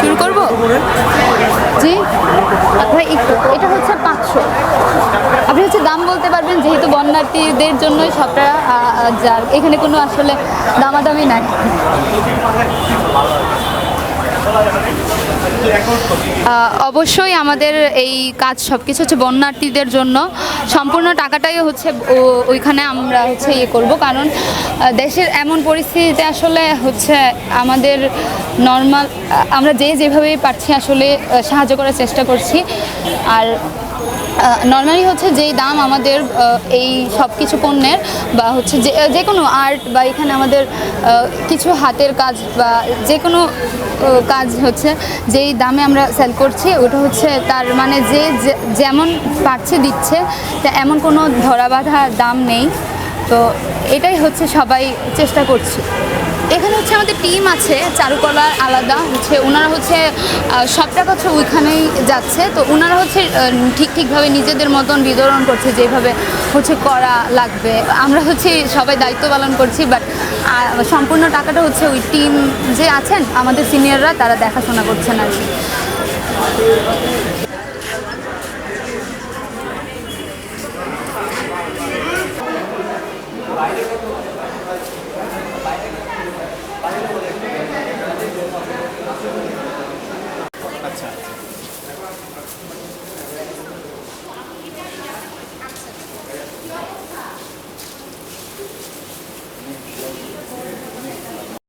শুরু করব? জি? ভাই এটা হচ্ছে পাঁচশো। আপনি হচ্ছে দাম বলতে পারবেন, যেহেতু বন্যার্থীদের জন্যই সবটা যার, এখানে কোনো আসলে দামাদামি নাই। অবশ্যই আমাদের এই কাজ সব কিছু হচ্ছে বন্যার্থীদের জন্য। সম্পূর্ণ টাকাটাই হচ্ছে ওইখানে আমরা হচ্ছে ইয়ে করব। কারণ দেশের এমন পরিস্থিতিতে আসলে হচ্ছে আমাদের নর্মাল আমরা যে যেভাবেই পারছি আসলে সাহায্য করার চেষ্টা করছি। আর নর্মালি হচ্ছে যেই দাম আমাদের এই সব কিছু পণ্যের বা হচ্ছে যে যে কোনো আর্ট বা এখানে আমাদের কিছু হাতের কাজ বা যে কোনো কাজ হচ্ছে, যেই দামে আমরা সেল করছি, ওটা হচ্ছে তার মানে যে যেমন পাচ্ছে দিচ্ছে, তা এমন কোনো ধরা বাঁধা দাম নেই। তো এটাই হচ্ছে সবাই চেষ্টা করছে। এখানে হচ্ছে আমাদের টিম আছে চারুকলার আলাদা, হচ্ছে ওনারা হচ্ছে সবটা কথা ওইখানেই যাচ্ছে। তো ওনারা হচ্ছে ঠিক ঠিকভাবে নিজেদের মতন বিতরণ করছে, যেভাবে হচ্ছে করা লাগবে। আমরা হচ্ছে সবাই দায়িত্ব পালন করছি বাট সম্পূর্ণ টাকাটা হচ্ছে ওই টিম যে আছেন, আমাদের সিনিয়ররা, তারা দেখাশোনা করছেন আর কি।